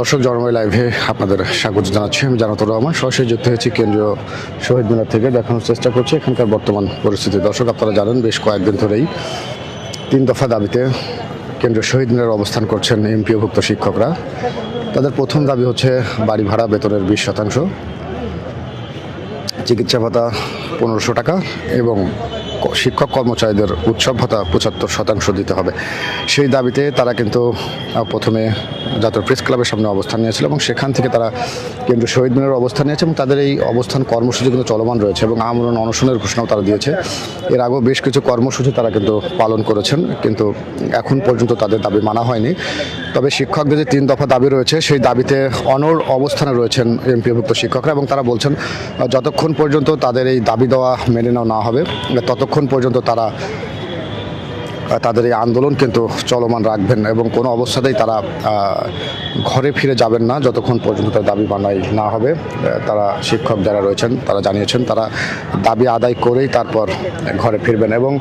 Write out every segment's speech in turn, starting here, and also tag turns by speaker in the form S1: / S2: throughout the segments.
S1: দর্শক জন্ময় লাইভে আপনাদের স্বাগত জানাচ্ছি। আমি জানাতুর রহমান, সরাসরি যুক্ত হয়েছি কেন্দ্রীয় শহীদ মিনার থেকে। দেখানোর চেষ্টা করছি এখানকার বর্তমান পরিস্থিতি। দর্শক, আপনারা জানেন, বেশ কয়েকদিন ধরেই তিন দফা দাবিতে কেন্দ্রীয় শহীদ মিনার অবস্থান করছেন এমপিওভুক্ত শিক্ষকরা। তাদের প্রথম দাবি হচ্ছে বাড়ি ভাড়া বেতনের বিশ শতাংশ, চিকিৎসা ভাতা পনেরোশো টাকা এবং শিক্ষক কর্মচারীদের উৎসব ভাতা পঁচাত্তর শতাংশ দিতে হবে। সেই দাবিতে তারা কিন্তু প্রথমে জাতীয় প্রেস ক্লাবের সামনে অবস্থান নিয়েছিল এবং সেখান থেকে তারা কেন্দ্রীয় শহীদ মিনারের অবস্থান নিয়েছে এবং তাদের এই অবস্থান কর্মসূচি কিন্তু চলমান রয়েছে এবং আমরণ অনশনের ঘোষণাও তারা দিয়েছে। এর আগেও বেশ কিছু কর্মসূচি তারা কিন্তু পালন করেছেন, কিন্তু এখন পর্যন্ত তাদের দাবি মানা হয়নি। তবে শিক্ষকদের যে তিন দফা দাবি রয়েছে, সেই দাবিতে অনর অবস্থানে রয়েছেন এমপিভুক্ত শিক্ষকরা এবং তারা বলছেন যতক্ষণ পর্যন্ত তাদের এই দাবি দেওয়া মেনে নেওয়া না হবে, ততক্ষণ পর্যন্ত তারা তাদের এই আন্দোলন কিন্তু চলমান রাখবেন এবং কোনো অবস্থাতেই তারা ঘরে ফিরে যাবেন না যতক্ষণ পর্যন্ত তার দাবি মানাই না হবে। তারা শিক্ষক যারা রয়েছেন, তারা জানিয়েছেন তারা দাবি আদায় করেই তারপর ঘরে ফিরবেন এবং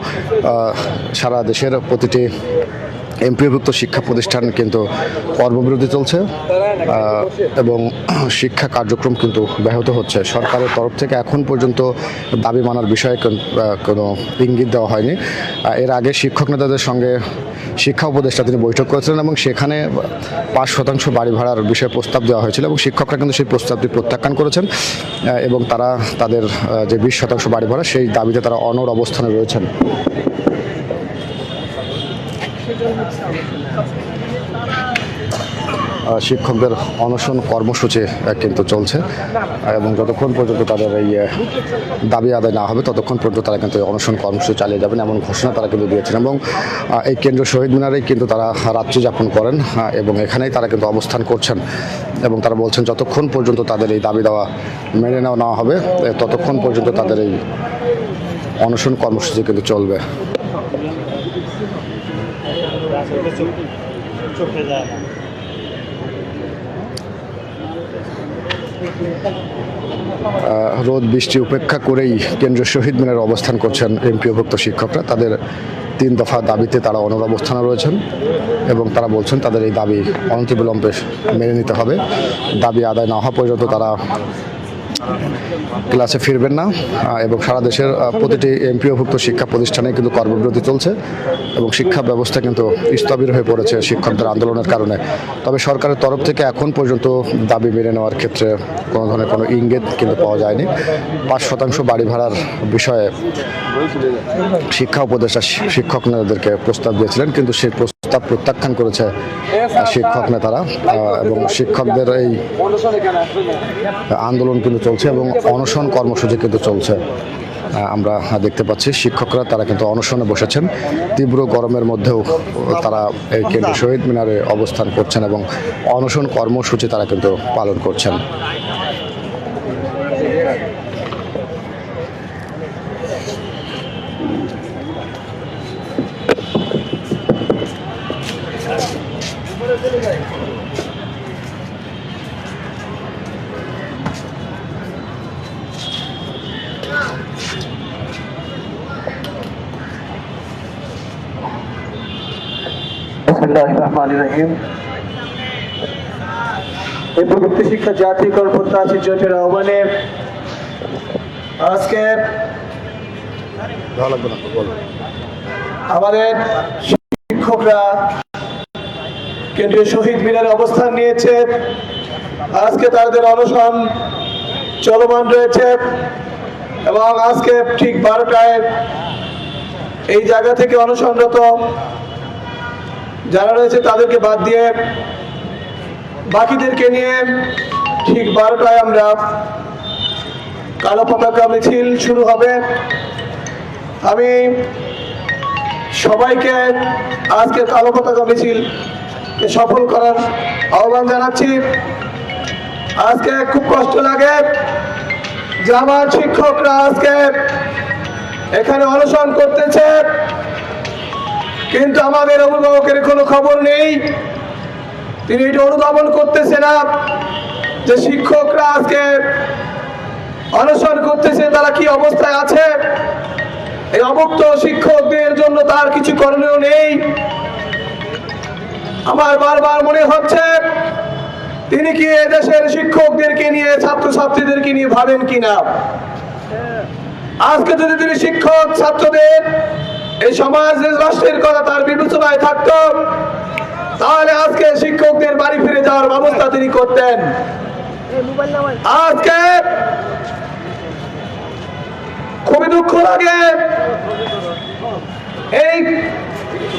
S1: সারা দেশের প্রতিটি এমপিভুক্ত শিক্ষা প্রতিষ্ঠান কিন্তু কর্মবিরতি চলছে এবং শিক্ষা কার্যক্রম কিন্তু ব্যাহত হচ্ছে। সরকারের তরফ থেকে এখন পর্যন্ত দাবি মানার বিষয়ে কোনো ইঙ্গিত দেওয়া হয়নি। এর আগে শিক্ষক নেতাদের সঙ্গে শিক্ষা উপদেষ্টা তিনি বৈঠক করেছিলেন এবং সেখানে পাঁচ শতাংশ বাড়ি ভাড়ার বিষয়ে প্রস্তাব দেওয়া হয়েছিল এবং শিক্ষকরা কিন্তু সেই প্রস্তাবটি প্রত্যাখ্যান করেছেন এবং তারা তাদের যে বিশ শতাংশ বাড়ি ভাড়া সেই দাবিতে তারা অনর অবস্থানে রয়েছেন। শিক্ষকদের অনশন কর্মসূচি কিন্তু চলছে। এবং যতক্ষণ পর্যন্ত তাদের এই দাবি আদায় না হবে, ততক্ষণ পর্যন্ত তারা কিন্তু অনশন কর্মসূচি চালিয়ে যাবেন এমন ঘোষণা তারা কিন্তু দিয়েছেন। এবং এই কেন্দ্র শহীদ মিনারেই কিন্তু তারা রাত্রি যাপন করেন এবং এখানেই তারা কিন্তু অবস্থান করছেন। এবং তারা বলছেন, যতক্ষণ পর্যন্ত তাদের এই দাবি দেওয়া মেনে নেওয়া না হবে ততক্ষণ পর্যন্ত তাদের এই অনশন কর্মসূচি কিন্তু চলবে। আহ, রোদ বৃষ্টি উপেক্ষা করেই কেন্দ্রীয় শহীদ মিনারে অবস্থান করছেন এমপিওভুক্ত শিক্ষকরা। তাদের তিন দফা দাবিতে তারা অনর অবস্থানে রয়েছেন এবং তারা বলছেন তাদের এই দাবি অনতিবিলম্বে মেনে নিতে হবে। দাবি আদায় না হওয়া পর্যন্ত তারা ক্লাসে ফিরবেন না এবং সারা দেশের প্রতিটি এমপিওভুক্ত শিক্ষা প্রতিষ্ঠানে কিন্তু কর্মবিরতি চলছে এবং শিক্ষা ব্যবস্থা কিন্তু স্থবির হয়ে পড়েছে শিক্ষকদের আন্দোলনের কারণে। তবে সরকারের তরফ থেকে এখন পর্যন্ত দাবি মেনে নেওয়ার ক্ষেত্রে কোনো ধরনের কোনো ইঙ্গিত কিন্তু পাওয়া যায়নি। পাঁচ শতাংশ বাড়ি ভাড়ার বিষয়ে শিক্ষা উপদেষ্টা শি- শিক্ষক নেতাদেরকে প্রস্তাব দিয়েছিলেন, কিন্তু সেই প্রস্তাব প্রত্যাখ্যান করেছে শিক্ষক নেতারা এবং শিক্ষকদের এই আন্দোলন কিন্তু চলছে এবং অনশন কর্মসূচি কিন্তু চলছে। আমরা দেখতে পাচ্ছি শিক্ষকরা তারা কিন্তু অনশনে বসেছেন। তীব্র গরমের মধ্যেও তারা এই কেন্দ্রীয় শহীদ মিনারে অবস্থান করছেন এবং অনশন কর্মসূচি তারা কিন্তু পালন করছেন।
S2: এই প্রযুক্তি শিক্ষা জাতীয়করণ প্রত্যাশী জোটের আহ্বানে। আজকে আমাদের শিক্ষকরা কেন্দ্রীয় শহীদ মিনারে অবস্থান নিয়েছে। আজকে তাদের অনশন চলমান রয়েছে এবং আজকে ঠিক বারোটায় এই জায়গা থেকে অনশনরত যারা রয়েছে তাদেরকে বাদ দিয়ে বাকিদেরকে নিয়ে ঠিক বারোটায় আমরা কালো পতাকা মিছিল শুরু হবে। আমি সবাইকে আজকে কালো পতাকা মিছিল সফল করার আহ্বান জানাচ্ছি। আজকে খুব কষ্ট লাগে। যে আমার শিক্ষকরা আজকে এখানে অনশন করতেছে। কিন্তু আমাদের অভিভাবকের কোনো খবর নেই। তিনি এটা অনুধাবন করতেছে না যে শিক্ষকরা আজকে অনশন করতেছে, তারা কি অবস্থায় আছে? এই অভুক্ত শিক্ষকদের জন্য তার কিছু করণীয় নেই। আমার বারবার মনে হচ্ছে, তিনি কি এদেশের শিক্ষকদেরকে নিয়ে, ছাত্রছাত্রীদেরকে নিয়ে ভাবেন কিনা? আজকে যদি তিনি শিক্ষক ছাত্রদের এই সমাজ রাষ্ট্রের কথা তার বিবেচনায় থাকতো, তাহলে আজকে শিক্ষকদের বাড়ি ফিরে যাওয়ার ব্যবস্থা তিনি করতেন। আজকে খুবই দুঃখ লাগে। এই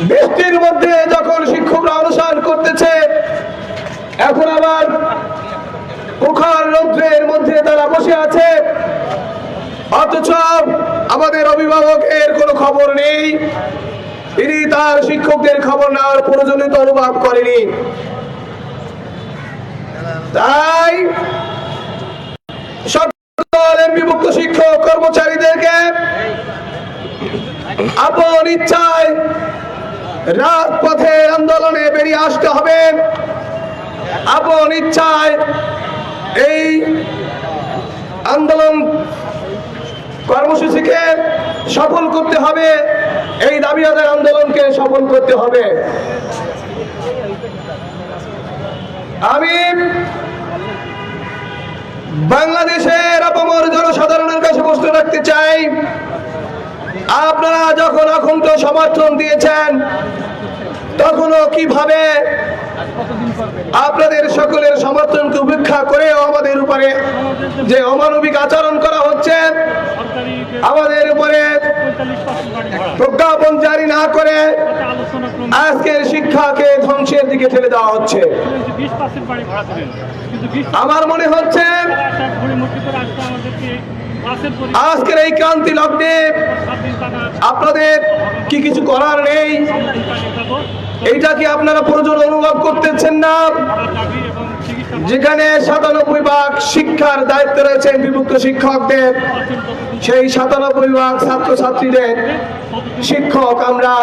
S2: বৃষ্টির মধ্যে যখন শিক্ষকরা অনুসরণ করতেছে, এখন আবার প্রখর রৌদ্রের মধ্যে তারা বসে আছে। অথচ আমাদের অভিভাবকের কোনো খবর নেই। তিনি তার শিক্ষকদের খবর নেওয়ার প্রয়োজনীয়তা অনুভব করেনি। তাই সকল বিভক্ত শিক্ষক কর্মচারীদেরকে আপন ইচ্ছায় রাজপথে আন্দোলনে বেরিয়ে আসতে হবে। আপন ইচ্ছায় এই আন্দোলন কর্মসূচিকে সফল করতে হবে। এই দাবি আদায় আন্দোলনকে সফল করতে হবে। আমি বাংলাদেশের অপমর জনসাধারণের কাছে প্রশ্ন রাখতে চাই। আপনারা যখন অখণ্ড সমর্থন দিয়েছেন তখনও কীভাবে আপনাদের সকলের সমর্থনকে উপেক্ষা করেও আমাদের উপরে যে অমানবিক আচরণ করা হচ্ছে আমাদের উপরে প্রজ্ঞাপন জারি না করে আজকের শিক্ষাকে ধ্বংসের দিকে ঠেলে দেওয়া হচ্ছে। আমার মনে হচ্ছে আজকের এই ক্রান্তি লগ্নে আপনাদের কি কিছু করার নেই? এইটা কি আপনারা প্রয়োজন অনুভব করতেছেন না? যেখানে সাতানব্বই ভাগ শিক্ষার দায়িত্ব রয়েছেন বিভক্ত শিক্ষকদের সেই সাতানব্বই ভাগ ছাত্রছাত্রীদের শিক্ষক আমরা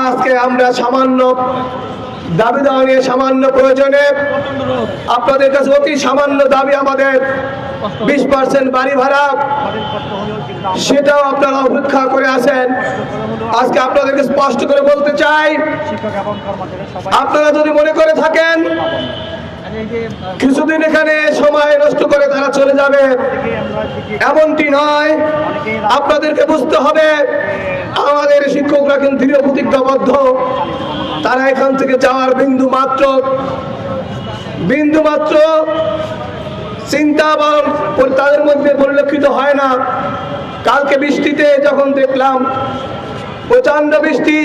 S2: আজকে আমরা সামান্য দাবি নিয়ে সামান্য প্রয়োজনে আপনাদের কাছে অতি সামান্য দাবি আমাদের বিশ পার্সেন্ট বাড়ি ভাড়া, সেটাও আপনারা অপেক্ষা করে আছেন। আজকে আপনাদেরকে স্পষ্ট করে বলতে চাই, আপনারা যদি মনে করে থাকেন, কিছুদিন এখানে সময় নষ্ট করে তারা চলে যাবে। এমনটি নয়, আপনাদেরকে বুঝতে হবে, আমাদের শিক্ষকরা কিন্তু দৃঢ় প্রতিজ্ঞাবদ্ধ। তারা এখান থেকে যাওয়ার বিন্দু মাত্র। বিন্দু মাত্র। চিন্তা বা তাদের মধ্যে পরিলক্ষিত হয় না। কালকে বৃষ্টিতে যখন দেখলাম প্রচণ্ড বৃষ্টি,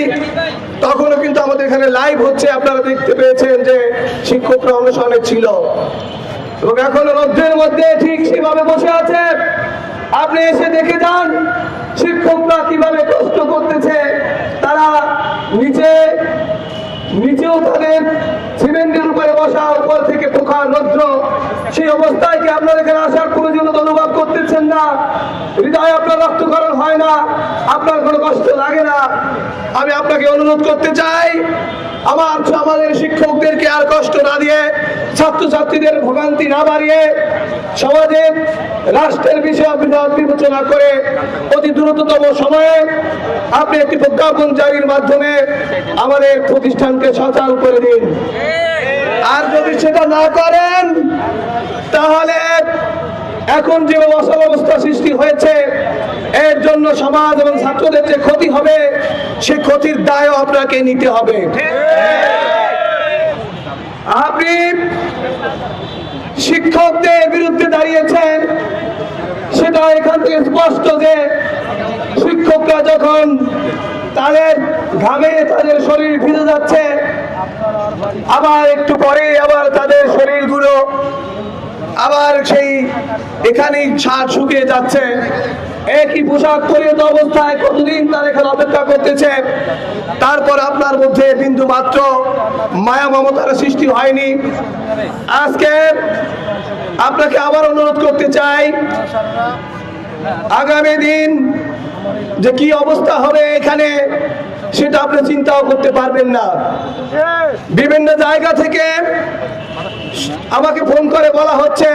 S2: তখনও কিন্তু আমাদের এখানে লাইভ হচ্ছে। আপনারা দেখতে পেয়েছেন যে শিক্ষকরা অনুসরণে ছিল। এবং এখন রোদ্রের মধ্যে ঠিক সেভাবে বসে আছে। আপনি এসে দেখে যান, শিক্ষকরা কীভাবে কষ্ট করতেছে। তারা নিচে নিচেও তাদের সিমেন্টের উপরে বসা উপর থেকে পোখা রৌদ্র সেই অবস্থায় কি আপনার এখানে আসার প্রয়োজনীয়তা অনুভব করতেছেন না? হৃদয় আপনার রক্তকরণ হয় না, আপনার কোনো কষ্ট লাগে না। আমি আপনাকে অনুরোধ করতে চাই, আমার আমাদের শিক্ষকদেরকে আর কষ্ট না দিয়ে, ছাত্রছাত্রীদের ভোগান্তি না বাড়িয়ে সমাজের রাষ্ট্রের বিষয়ে বিবেচনা করে অতি দ্রুততম সময়ে আপনি একটি প্রজ্ঞাপন জারির মাধ্যমে আমাদের প্রতিষ্ঠানকে সচল করে দিন। আর যদি সেটা না করেন, তাহলে এখন যে অবস্থা সৃষ্টি হয়েছে, এর জন্য সমাজ এবং ছাত্রদের যে ক্ষতি হবে, সে ক্ষতির দায়ও আপনাকে নিতে হবে। আপনি শিক্ষকদের বিরুদ্ধে দাঁড়িয়েছেন, সেটা এখান থেকে স্পষ্ট যে শিক্ষকরা যখন তাদের ঘামে তাদের শরীর ভিজে যাচ্ছে আবার একটু পরে আবার তাদের শরীরগুলো আবার সেই এখানেই ছাদ শুকিয়ে যাচ্ছে। একই পোশাক পরিহিত অবস্থায় কতদিন তার এখানে অপেক্ষা করতেছে? তারপর আপনার মধ্যে বিন্দু মাত্র মায়া মমতার সৃষ্টি হয়নি। আজকে আপনাকে আবার অনুরোধ করতে চাই, আগামী দিন যে কি অবস্থা হবে এখানে সেটা আপনি চিন্তাও করতে পারবেন না। বিভিন্ন জায়গা থেকে আমাকে ফোন করে বলা হচ্ছে